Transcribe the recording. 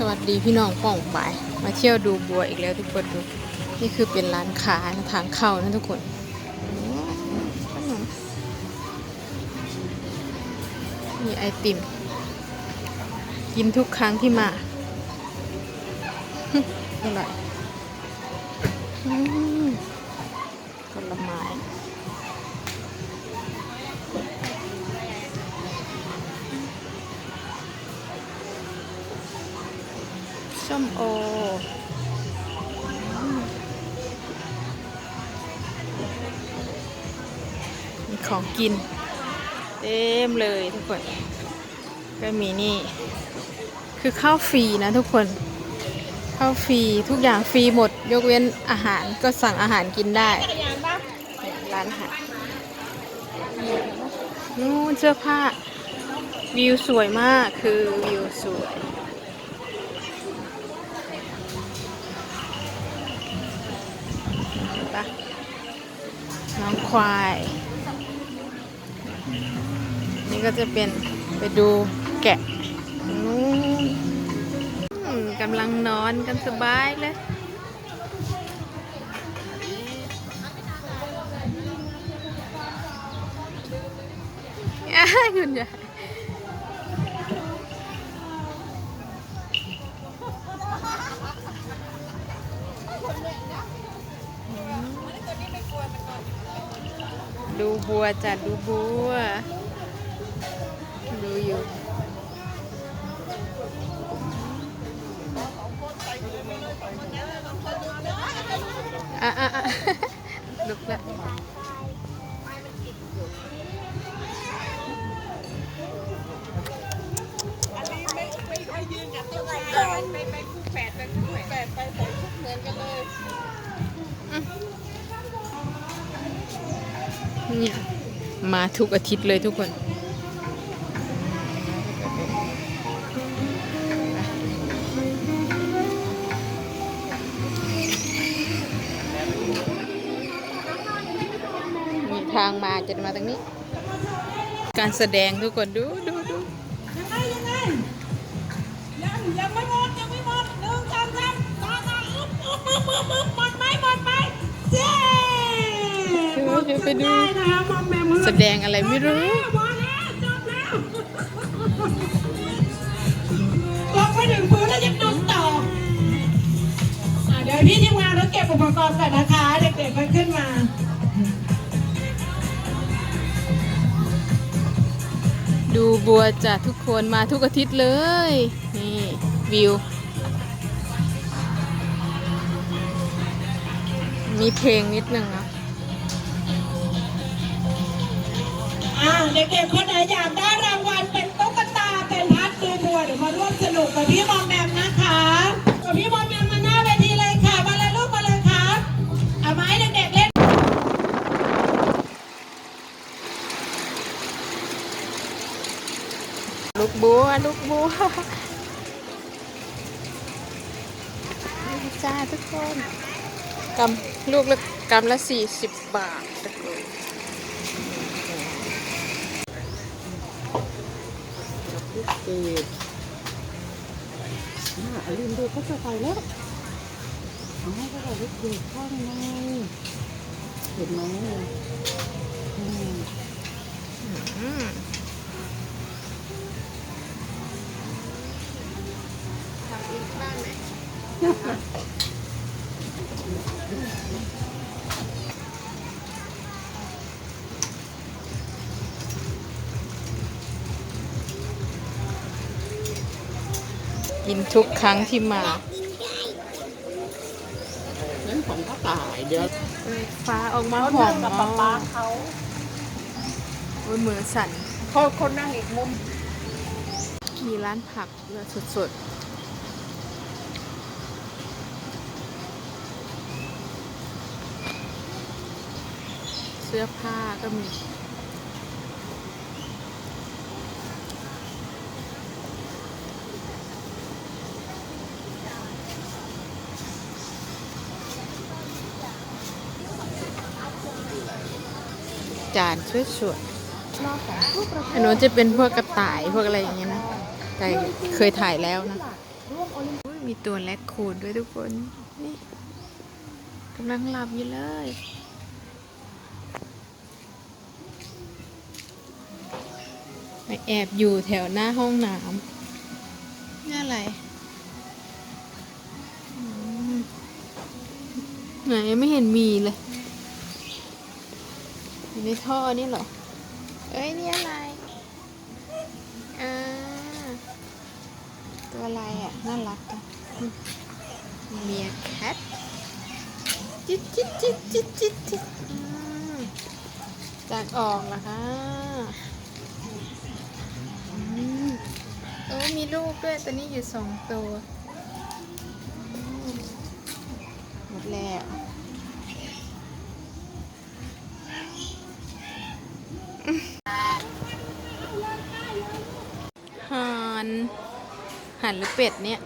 สวัสดีพี่น้องป้องปมาเที่ยวดูบัวอีกแล้วทุกคนดู นี่คือเป็นร้านค้านะทางเข้านะทุกคนนมมีไอติม กินทุกครั้งที่มาอร่อยผลไม้ ส้มโอมีของกิน เต็มเลยทุกคน ก็มีนี่ คือข้าวฟรีนะทุกคนข้าวฟรีทุกอย่างฟรีหมด ยกเว้นอาหารก็สั่งอาหารกินได้ ร้านอาหารนู่นเสื้อผ้าวิวสวยมากคือวิวสวย น้องควาย นี่ก็จะเป็นไปดูแกะนู้นกำลังนอนกันสบายเลยคุณยาย ดูบัวจัดดูบัว ดูอยู่อะอะ เนี่ยมาทุกอาทิตย์เลยทุกคนมีทางมาจะมาตรงนี้ การแสดงทุกคนดูดูดูยังไงยังไงยังยังไม่หมดยังไม่หมดหนึ่งสองสามต่อต่ออึ๊บอึ๊บอึ๊บอึ๊บอึ๊บหมดไหมหมดไหมเย้ เดี๋ยวเดี๋ยว ไปดูได้นะคะมอมแมมแสดงอะไรไม่รู้หมดแล้วจบแล้วลงไปถึงพื้นแล้วยังดุต่ออะเดี๋ยวพี่ทีมงานเราเก็บอุปกรณ์ก่อนนะคะ เด็กๆก็ขึ้นมา ดูบัวจ้ะทุกคนมาทุกอาทิตย์เลย นี่วิว มีเพลงนิดนึงนะ เด็กๆคนไหนอยากได้รางวัลเป็นตุ๊กตาเป็นพัดดูบัวเดี๋ยวมาร่วมสนุกกับพี่มอมแมมนะคะกับพี่มอมแมมมาหน้าเวทีเลยค่ะมาเลยลูกมาเลยครับเอาไม้เด็กๆเล่นลูกบัวลูกบัวจ้าทุกคนกำลูกละกำละสี่สิบบาททุกคนลูก เกดอ่าลืมดูก็จะไปแล้วอ๋อก็บอกว่าเด็กข้างในเห็นไหมอืมอืมทำอีกบ้างไหม กินทุกครั้งที่มานั่นของกระต่ายเดี๋ยวฟ้าออกมาเขาหอนั่มงกับป๊าป๊าเขาโอ้ยมือสั่นเขาคนนั่งอีกมุมมีร้านผักเลยสดๆเสื้อผ้าก็มี จานสวยๆอันนู้นจะเป็นพวกกระต่ายพวกอะไรอย่างเงี้ยนะแต่เคยถ่ายแล้วนะร่วมโอลิมมีตัวแลคคูนด้วยทุกคน นี่กำลังหลับอยู่เลยไปแอบอยู่แถวหน้าห้องน้ำนี่อะไรอืมไหนไม่เห็นมีเลยอยู่ ในท่อนี่เหรอ เอ้ยนี่อะไร อ่า ตัวอะไรอะ น่ารักอะเมียแคทจิ๊ดจิ๊ดจิ๊ดจิ๊ดจิ๊ดจิ๊ดจากออกเหรอคะอืมเออมีลูกด้วยตัวนี้อยู่สองตัวอืมหมดแล้ว ห่านห่านหรือเป็ดเนี่ย